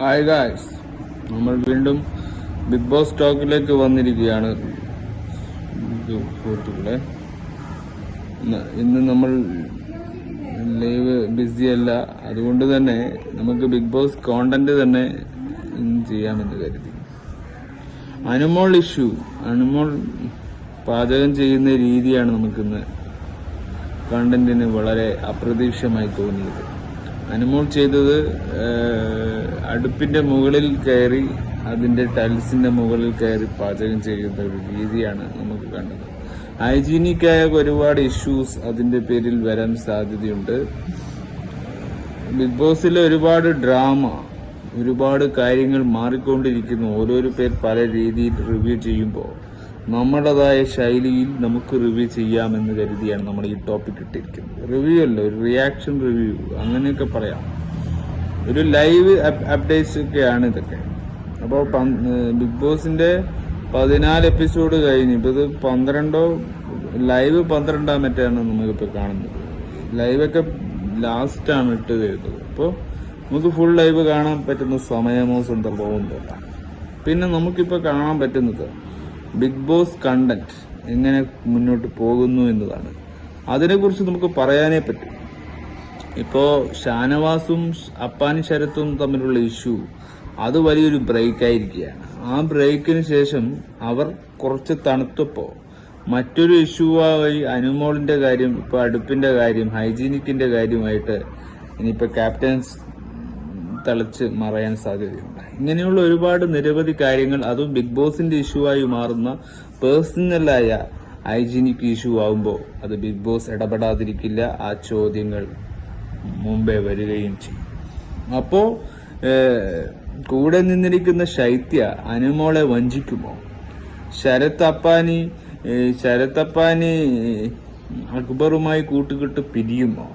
Hi guys നമ്മൾ വീണ്ടും big boss ടോക്കിലേക്ക് വന്നിരിക്കുകയാണ്. സുഹൃത്തുക്കളെ ഇന്ന് നമ്മൾ ലൈവ് ബിസി അല്ല. അതുകൊണ്ട് തന്നെ നമുക്ക് ബിഗ് ബോസ് കോണ്ടന്റ് തന്നെ ചെയ്യാമെന്ന് കരുതി. അനുമോൾ ഇഷ്യൂ അനുമോൾ പാചകം ചെയ്യുന്ന രീതിയാണ് നമുക്കിന്ന് കണ്ടന്റിന് വളരെ അപ്രതീക്ഷിതമായി തോന്നിയത്. അനുമോൾ ചെയ്തത് അടുപ്പിന്റെ മുകളിൽ കയറി അതിന്റെ ടൈൽസിന്റെ മുകളിൽ കയറി പാചകം ചെയ്യുന്ന ഒരു രീതിയാണ് നമുക്ക് കണ്ടത്. ഹൈജീനിക്കായ ഒരുപാട് ഇഷ്യൂസ് അതിന്റെ പേരിൽ വരാൻ സാധ്യതയുണ്ട്. ബിഗ് ബോസിലെ ഒരുപാട് ഡ്രാമ ഒരുപാട് കാര്യങ്ങൾ മാറിക്കൊണ്ടിരിക്കുന്നു. ഓരോരോ പേർ പല രീതിയിൽ റിവ്യൂ ചെയ്യുമ്പോൾ നമ്മുടേതായ ശൈലിയിൽ നമുക്ക് റിവ്യൂ ചെയ്യാമെന്ന് കരുതിയാണ് നമ്മൾ ഈ ടോപ്പിക് ഇട്ടിരിക്കുന്നത്. റിവ്യൂ അല്ല ഒരു റിയാക്ഷൻ റിവ്യൂ അങ്ങനെയൊക്കെ പറയാം. ഒരു ലൈവ് അപ്ഡേറ്റ്സ് ഒക്കെയാണ് ഇതൊക്കെ. അപ്പോൾ ബിഗ് ബോസിന്റെ പതിനാല് എപ്പിസോഡ് കഴിഞ്ഞ് ഇപ്പോൾ ഇത് പന്ത്രണ്ടോ ലൈവ് പന്ത്രണ്ടാം മറ്റാണ് നമുക്കിപ്പോൾ കാണുന്നത്. ലൈവൊക്കെ ലാസ്റ്റാണ് ഇട്ട് തരുന്നത് അപ്പോൾ നമുക്ക് ഫുൾ ലൈവ് കാണാൻ പറ്റുന്ന സമയമോ സന്ദർഭമോ ഒന്നുമില്ല. പിന്നെ നമുക്കിപ്പോൾ കാണാൻ പറ്റുന്നത് ബിഗ് ബോസ് കണ്ടന്റ് എങ്ങനെ മുന്നോട്ട് പോകുന്നു എന്നതാണ്. അതിനെക്കുറിച്ച് നമുക്ക് പറയാനേ പറ്റും. ഇപ്പോ ഷാനവാസും അപ്പാനി ശരത്തും തമ്മിലുള്ള ഇഷ്യൂ അത് വലിയൊരു ബ്രേക്ക് ആയിരിക്കുകയാണ്. ആ ബ്രേക്കിന് ശേഷം അവർ കുറച്ച് തണുത്തപ്പോൾ മറ്റൊരു ഇഷ്യൂവായി അനുമോളിന്റെ കാര്യം ഇപ്പൊ അടുപ്പിന്റെ കാര്യം ഹൈജീനിക്കിന്റെ കാര്യമായിട്ട് ഇനിയിപ്പോ ക്യാപ്റ്റൻസ് തളിച്ച് മറയാൻ സാധ്യതയുണ്ട്. ഇങ്ങനെയുള്ള ഒരുപാട് നിരവധി കാര്യങ്ങൾ അതും ബിഗ് ബോസിന്റെ ഇഷ്യൂ ആയി മാറുന്ന പേഴ്സണലായ ഹൈജീനിക് ഇഷ്യൂ ആവുമ്പോൾ അത് ബിഗ് ബോസ് ഇടപെടാതിരിക്കില്ല. ആ ചോദ്യങ്ങൾ മുമ്പേ വരികയും ചെയ്യും. അപ്പോ ഏഹ്, കൂടെ നിന്നിരിക്കുന്ന ശൈത്യ അനുമോളെ വഞ്ചിക്കുമോ? ശരത് അപ്പാനി ശരത് അപ്പാനി അക്ബറുമായി കൂട്ടുകെട്ട് പിരിയുമോ?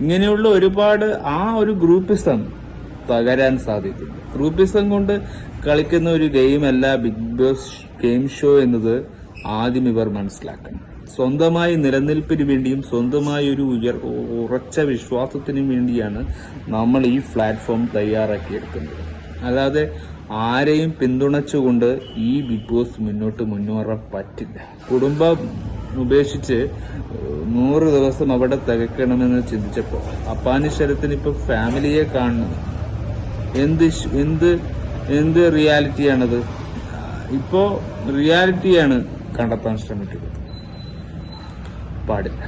ഇങ്ങനെയുള്ള ഒരുപാട് ആ ഒരു ഗ്രൂപ്പിസം തകരാൻ സാധിക്കും. ഗ്രൂപ്പിസം കൊണ്ട് കളിക്കുന്ന ഒരു ഗെയിമല്ല ബിഗ് ബോസ് ഗെയിം ഷോ എന്നത് ആദ്യം ഇവർ മനസ്സിലാക്കണം. സ്വന്തമായി നിലനിൽപ്പിന് വേണ്ടിയും സ്വന്തമായ ഒരു ഉയർ ഉറച്ച വിശ്വാസത്തിനും വേണ്ടിയാണ് നമ്മൾ ഈ പ്ലാറ്റ്ഫോം തയ്യാറാക്കിയെടുക്കുന്നത്. അല്ലാതെ ആരെയും പിന്തുണച്ചുകൊണ്ട് ഈ ബിഗ് ബോസ് മുന്നോട്ട് മുന്നേറാൻ പറ്റില്ല. കുടുംബം ഉപേക്ഷിച്ച് നൂറ് ദിവസം അവിടെ തികക്കണമെന്ന് ചിന്തിച്ചപ്പോൾ അപ്പാനിശ്വരത്തിന് ഇപ്പോൾ ഫാമിലിയെ കാണണം എന്ത് എന്ത് എന്ത് റിയാലിറ്റിയാണത്? ഇപ്പോ റിയാലിറ്റിയാണ് കണ്ടെത്താൻ ശ്രമിക്കുന്നത് പാടില്ല.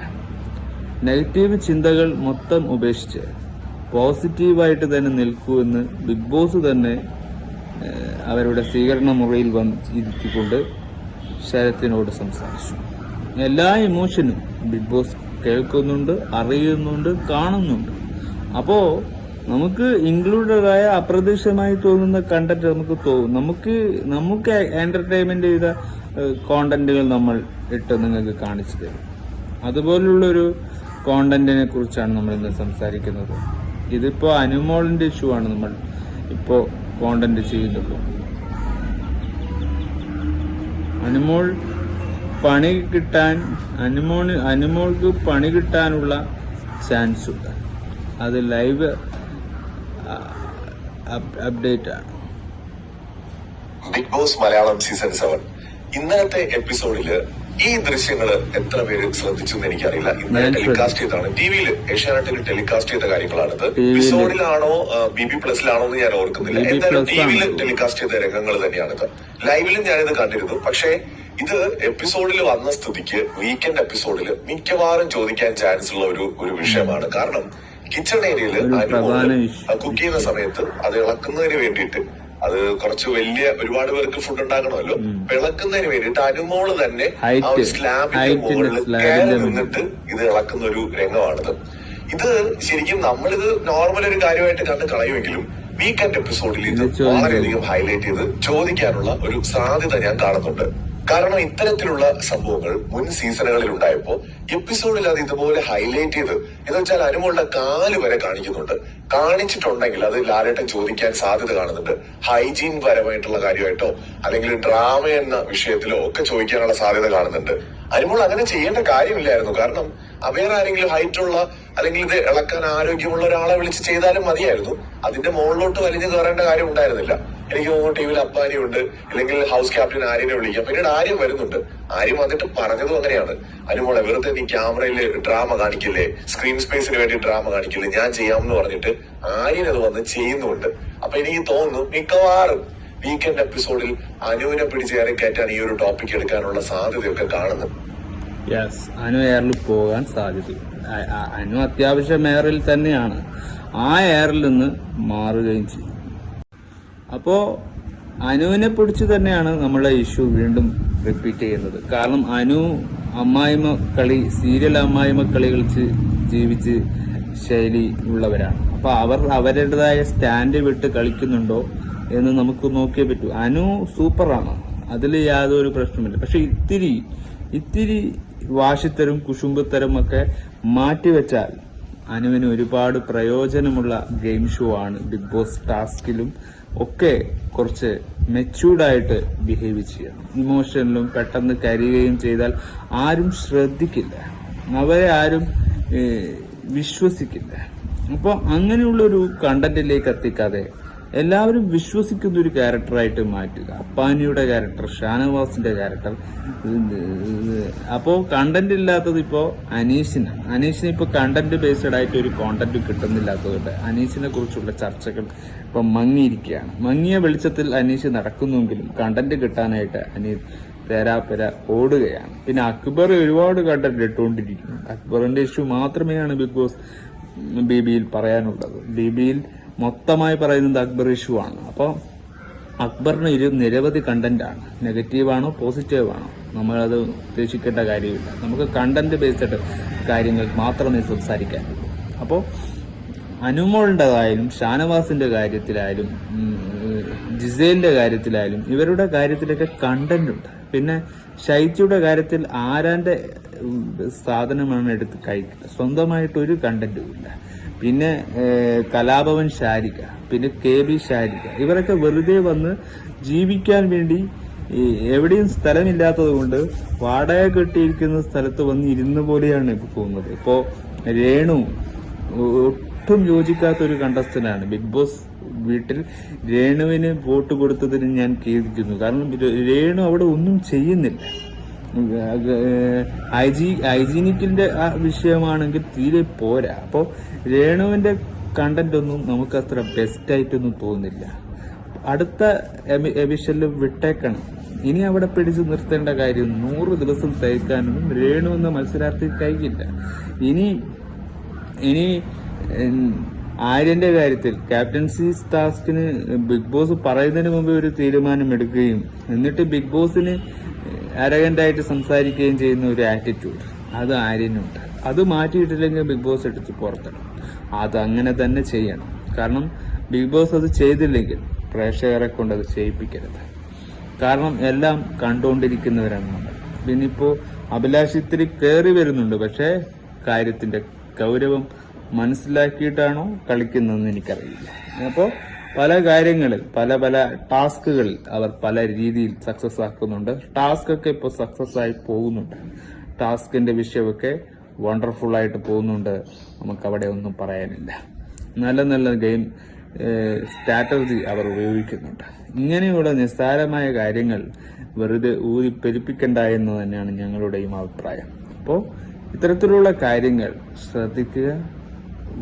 നെഗറ്റീവ് ചിന്തകൾ മൊത്തം ഉപേക്ഷിച്ച് പോസിറ്റീവായിട്ട് തന്നെ നിൽക്കൂ എന്ന് ബിഗ് ബോസ് തന്നെ അവരുടെ സ്വീകരണ മുറിയിൽ വന്ന് ഇരുത്തിക്കൊണ്ട് ശരത്തിനോട് സംസാരിച്ചു. എല്ലാ ഇമോഷനും ബിഗ് ബോസ് കേൾക്കുന്നുണ്ട് അറിയുന്നുണ്ട് കാണുന്നുണ്ട്. അപ്പോ നമുക്ക് ഇൻക്ലൂഡഡ് ആയ അപ്രതീക്ഷിതമായി തോന്നുന്ന കണ്ടന്റ് നമുക്ക് തോന്നും. നമുക്ക് നമുക്ക് എന്റർടൈൻമെന്റ് ചെയ്ത കോണ്ടന്റുകൾ നമ്മൾ ഇട്ട് നിങ്ങൾക്ക് കാണിച്ചു തരും. അതുപോലുള്ളൊരു കോണ്ടന്റിനെ കുറിച്ചാണ് നമ്മൾ ഇന്ന് സംസാരിക്കുന്നത്. ഇതിപ്പോ അനുമോളിന്റെ ഇഷ്യൂ ആണ് നമ്മൾ ഇപ്പോ കോണ്ടന്റ് ചെയ്യുന്നുള്ളൂ അനുമോൾ പണി കിട്ടാൻ അനുമോൾ അനുമോൾക്ക് പണി കിട്ടാനുള്ള ചാൻസ് ഉണ്ട്. അത് ലൈവ് അപ്ഡേറ്റ്. ആണ് Big Boss Malayalam season seven ഇന്നത്തെ എപ്പിസോഡിൽ ഈ ദൃശ്യങ്ങൾ എത്ര പേര് ശ്രദ്ധിച്ചു എന്ന് എനിക്കറിയില്ല. ഇന്നലെ ഞാൻ ടെലികാസ്റ്റ് ചെയ്താണ് ടിവിയിൽ ഏഷ്യാനെറ്റിൽ ടെലികാസ്റ്റ് ചെയ്ത കാര്യങ്ങളാണിത്. എപ്പിസോഡിലാണോ ബി ബി പ്ലസിലാണോ എന്ന് ഞാൻ ഓർക്കുന്നില്ല. എന്തായാലും ടിവിയിൽ ടെലികാസ്റ്റ് ചെയ്ത രംഗങ്ങൾ തന്നെയാണിത്. ലൈവിലും ഞാനിത് കണ്ടിരുന്നു. പക്ഷേ ഇത് എപ്പിസോഡിൽ വന്ന സ്ഥിതിക്ക് വീക്കെൻഡ് എപ്പിസോഡിൽ മിക്കവാറും ചോദിക്കാൻ ചാൻസ് ഉള്ള ഒരു ഒരു വിഷയമാണ്. കാരണം കിച്ചൺ ഏരിയയിൽ കുക്ക് ചെയ്യുന്ന സമയത്ത് അത് ഇളക്കുന്നതിന് വേണ്ടിയിട്ട് അത് കുറച്ച് വലിയ ഒരുപാട് പേർക്ക് ഫുഡ് ഉണ്ടാക്കണമല്ലോ. ഇളക്കുന്നതിന് വേണ്ടിയിട്ട് അനുമോൾ തന്നെ Height. ആ ഒരു സ്ലാബിന്റെ മുകളിൽ കയറി നിന്നിട്ട് ഇത് ഇളക്കുന്ന ഒരു രംഗമാണിത്. ഇത് ശരിക്കും നമ്മളിത് നോർമൽ ഒരു കാര്യമായിട്ട് കണ്ട് കളയുമെങ്കിലും വീക്കെൻഡ് എപ്പിസോഡിൽ ഇത്. വളരെയധികം ഹൈലൈറ്റ് ചെയ്ത് ചോദിക്കാനുള്ള ഒരു സാധ്യത ഞാൻ കാണുന്നുണ്ട്. കാരണം ഇത്തരത്തിലുള്ള സംഭവങ്ങൾ മുൻ സീസണുകളിൽ ഉണ്ടായപ്പോ എപ്പിസോഡിൽ അത് ഇതുപോലെ ഹൈലൈറ്റ് ചെയ്ത് എന്ന് വെച്ചാൽ അനുമോളുടെ കാൽ വരെ കാണിക്കുന്നുണ്ട്. കാണിച്ചിട്ടുണ്ടെങ്കിൽ അത് ലാലേട്ടൻ ചോദിക്കാൻ സാധ്യത കാണുന്നുണ്ട്. ഹൈജീൻ പരമായിട്ടുള്ള കാര്യമായിട്ടോ അല്ലെങ്കിൽ ഡ്രാമ എന്ന വിഷയത്തിലോ ഒക്കെ ചോദിക്കാനുള്ള സാധ്യത കാണുന്നുണ്ട്. അനുമോൾ അങ്ങനെ ചെയ്യേണ്ട കാര്യമില്ലായിരുന്നു. കാരണം വേറെ ആരെങ്കിലും ഹൈറ്റ് ഉള്ള അല്ലെങ്കിൽ ഇത് ഇളക്കാൻ ആരോഗ്യമുള്ള ഒരാളെ വിളിച്ച് ചെയ്താലും മതിയായിരുന്നു. അതിന്റെ മുകളിലോട്ട് വലിഞ്ഞു കയറേണ്ട കാര്യം ഉണ്ടായിരുന്നില്ല. എനിക്ക് തോന്നുന്നു ടീമിൽ അപ്പാരി ഉണ്ട് അല്ലെങ്കിൽ ഹൗസ് ക്യാപ്റ്റൻ ആര്യനെ വിളിക്കാം. പിന്നീട് ആര്യം വരുന്നുണ്ട്. ആര്യം വന്നിട്ട് പറഞ്ഞതും അങ്ങനെയാണ്. അനുമോളെ വെറുതെ നീ ക്യാമറയിൽ ഡ്രാമ കാണിക്കില്ലേ? സ്ക്രീൻ സ്പേസിന് വേണ്ടി ഡ്രാമ കാണിക്കില്ലേ? ഞാൻ ചെയ്യാമെന്ന് പറഞ്ഞിട്ട് ആര്യൻ അത് വന്ന് ചെയ്യുന്നുണ്ട്. അപ്പൊ എനിക്ക് തോന്നുന്നു മിക്കവാറും വീക്കെൻഡ് എപ്പിസോഡിൽ അനുവിനെ പിടിച്ച് കയറി കയറ്റാൻ ഈ ഒരു ടോപ്പിക് എടുക്കാനുള്ള സാധ്യതയൊക്കെ കാണുന്നു. യെസ് അനു എയറിൽ പോകാൻ സാധ്യതയുണ്ട്. അനു അത്യാവശ്യം എയറിൽ തന്നെയാണ്. ആ എയറിൽ നിന്ന് മാറുകയും ചെയ്യും. അപ്പോ അനുവിനെ പിടിച്ച് തന്നെയാണ് നമ്മളെ ഇഷ്യൂ വീണ്ടും റിപ്പീറ്റ് ചെയ്യുന്നത്. കാരണം അനു അമ്മായിമ കളി സീരിയൽ അമ്മായിമ കളി കളിച്ച് ജീവിച്ച് ശൈലി ഉള്ളവരാണ്. അപ്പൊ അവർ അവരുടേതായ സ്റ്റാൻഡ് വിട്ട് കളിക്കുന്നുണ്ടോ എന്ന് നമുക്ക് നോക്കിയേ പറ്റൂ. അനു സൂപ്പറാണ്. അതിൽ യാതൊരു പ്രശ്നമില്ല പക്ഷെ ഇത്തിരി ഇത്തിരി വാശിത്തരും കുശുമ്പത്തരും ഒക്കെ മാറ്റിവെച്ചാൽ അനുവിന് ഒരുപാട് പ്രയോജനമുള്ള ഗെയിം ഷോ ആണ് ബിഗ് ബോസ് ടാസ്കിലും ഒക്കെ കുറച്ച് മെച്ചൂർഡായിട്ട് ബിഹേവ് ചെയ്യണം ഇമോഷനിലും പെട്ടെന്ന് കരിയുകയും ചെയ്താൽ ആരും ശ്രദ്ധിക്കില്ല. അവരെ ആരും വിശ്വസിക്കില്ല. അപ്പോൾ അങ്ങനെയുള്ളൊരു കണ്ടന്റിലേക്ക് എത്തിക്കാതെ എല്ലാവരും വിശ്വസിക്കുന്ന ഒരു ക്യാരക്ടറായിട്ട് മാറ്റുക. അപ്പാനിയുടെ ക്യാരക്ടർ ഷാനവാസിന്റെ ക്യാരക്ടർ. അപ്പോ കണ്ടന്റ് ഇല്ലാത്തത് ഇപ്പോ അനീഷിന്. അനീഷിന് ഇപ്പൊ കണ്ടന്റ് ബേസ്ഡ് ആയിട്ട് ഒരു കോണ്ടന്റ് കിട്ടുന്നില്ലാത്തതുകൊണ്ട് അനീഷിനെ കുറിച്ചുള്ള ചർച്ചകൾ ഇപ്പൊ മങ്ങിയിരിക്കുകയാണ്. മങ്ങിയ വെളിച്ചത്തിൽ അനീഷ് നടക്കുന്നുവെങ്കിലും കണ്ടന്റ് കിട്ടാനായിട്ട് അനീഷ് തേരാപ്പെര ഓടുകയാണ്. പിന്നെ അക്ബർ ഒരുപാട് കണ്ടന്റ് ഇട്ടുകൊണ്ടിരിക്കുന്നു. അക്ബറിന്റെ ഇഷ്യൂ മാത്രമേയാണ് ബിഗ് ബോസ് ബി ബിയിൽ പറയാനുള്ളത്. ബി ബിയിൽ മൊത്തമായി പറയുന്നത് അക്ബർ ഇഷ്യൂ ആണ്. അപ്പോൾ അക്ബറിന് ഇരു നിരവധി കണ്ടന്റ് ആണ്. നെഗറ്റീവ് ആണോ പോസിറ്റീവ് ആണോ? നമ്മളത് ഉദ്ദേശിക്കേണ്ട കാര്യമില്ല. നമുക്ക് കണ്ടന്റ് ബേസ്ഡ് കാര്യങ്ങൾ മാത്രമേ സംസാരിക്കാൻ. അപ്പോൾ അനുമോളിന്റെതായാലും ഷാനവാസിന്റെ കാര്യത്തിലായാലും ജിസേലിന്റെ കാര്യത്തിലായാലും ഇവരുടെ കാര്യത്തിലൊക്കെ കണ്ടന്റ് ഉണ്ട്. പിന്നെ ഷൈജിയുടെ കാര്യത്തിൽ ആരാന്റെ ഉം, സാധനമാണ് എടുത്ത് കഴിക്കുക? സ്വന്തമായിട്ട് ഒരു കണ്ടന്റും ഇല്ല. പിന്നെ കലാഭവൻ ശാരിക പിന്നെ കെ ബി ശാരിക. ഇവരൊക്കെ വെറുതെ വന്ന് ജീവിക്കാൻ വേണ്ടി എവിടെയും സ്ഥലമില്ലാത്തത് കൊണ്ട് വാടക കെട്ടിയിരിക്കുന്ന സ്ഥലത്ത് വന്ന് ഇരുന്ന പോലെയാണ് ഇപ്പൊ പോകുന്നത്. ഇപ്പോ രേണു ഒട്ടും യോജിക്കാത്ത ഒരു കണ്ടസ്റ്റന്റാണ് ബിഗ് ബോസ് വീട്ടിൽ രേണുവിന് വോട്ട് കൊടുത്തതിന് ഞാൻ ഖേദിക്കുന്നു. കാരണം രേണു അവിടെ ഒന്നും ചെയ്യുന്നില്ല. ഹൈജീ ഹൈജീനിക്കിന്റെ ആ വിഷയമാണെങ്കിൽ തീരെ പോരാ. അപ്പോൾ രേണുവിന്റെ കണ്ടന്റ് ഒന്നും നമുക്ക് അത്ര ബെസ്റ്റ് ആയിട്ടൊന്നും തോന്നുന്നില്ല. അടുത്ത എവിഷനിൽ വിട്ടേക്കണം. ഇനി അവിടെ പിടിച്ചു നിർത്തേണ്ട കാര്യം നൂറ് ദിവസം തയ്ക്കാനൊന്നും രേണു എന്ന മത്സരാർത്ഥി കഴിയില്ല ഇനി ഇനി ആര്യന്റെ കാര്യത്തിൽ ക്യാപ്റ്റൻസി ടാസ്കിന് ബിഗ് ബോസ് പറയുന്നതിന് മുമ്പ് ഒരു തീരുമാനം എടുക്കുകയും എന്നിട്ട് ബിഗ് ബോസിന് അരകന്റ് ആയിട്ട് സംസാരിക്കുകയും ചെയ്യുന്ന ഒരു ആറ്റിറ്റ്യൂഡ് അത് ആര്യനുണ്ട്. അത് മാറ്റിയിട്ടില്ലെങ്കിൽ ബിഗ് ബോസ് എടുത്ത് അത് അങ്ങനെ തന്നെ ചെയ്യണം. കാരണം ബിഗ് ബോസ് അത് ചെയ്തില്ലെങ്കിൽ പ്രേക്ഷകരെ കൊണ്ട് അത് ചെയ്യിപ്പിക്കരുത്. കാരണം എല്ലാം കണ്ടുകൊണ്ടിരിക്കുന്നവരാണ് നമ്മൾ. പിന്നെ ഇപ്പോ അഭിലാഷ് ഇത്തിരി കയറി വരുന്നുണ്ട്. പക്ഷേ കാര്യത്തിന്റെ ഗൗരവം മനസ്സിലാക്കിയിട്ടാണോ കളിക്കുന്നതെന്ന് എനിക്കറിയില്ല. അപ്പോൾ പല കാര്യങ്ങളിൽ പല പല ടാസ്കുകളിൽ അവർ പല രീതിയിൽ സക്സസ് ആക്കുന്നുണ്ട്. ടാസ്ക് ഒക്കെ ഇപ്പോൾ സക്സസ് ആയി പോകുന്നുണ്ട്. ടാസ്കിന്റെ വിഷയമൊക്കെ വണ്ടർഫുൾ ആയിട്ട് പോകുന്നുണ്ട്. നമുക്ക് അവിടെ ഒന്നും പറയാനില്ല. നല്ല നല്ല ഗെയിം സ്ട്രാറ്റജി അവർ ഉപയോഗിക്കുന്നുണ്ട്. ഇങ്ങനെയുള്ള നിസ്സാരമായ കാര്യങ്ങൾ വെറുതെ ഊതി പെരുപ്പിക്കണ്ട എന്ന് തന്നെയാണ് ഞങ്ങളുടെയും അഭിപ്രായം. അപ്പോൾ ഇത്തരത്തിലുള്ള കാര്യങ്ങൾ ശ്രദ്ധിക്കുക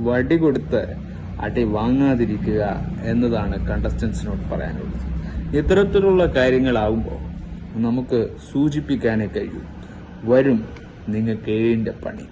വടി കൊടുത്ത് അടി വാങ്ങാതിരിക്കുക എന്നതാണ് കണ്ടസ്റ്റൻസിനോട് പറയാനുള്ളത്. ഇത്തരത്തിലുള്ള കാര്യങ്ങളാവുമ്പോൾ നമുക്ക് സൂചിപ്പിക്കാനേ കഴിയും. വരും നിങ്ങൾക്ക് ഏഴിന്റെ പണി.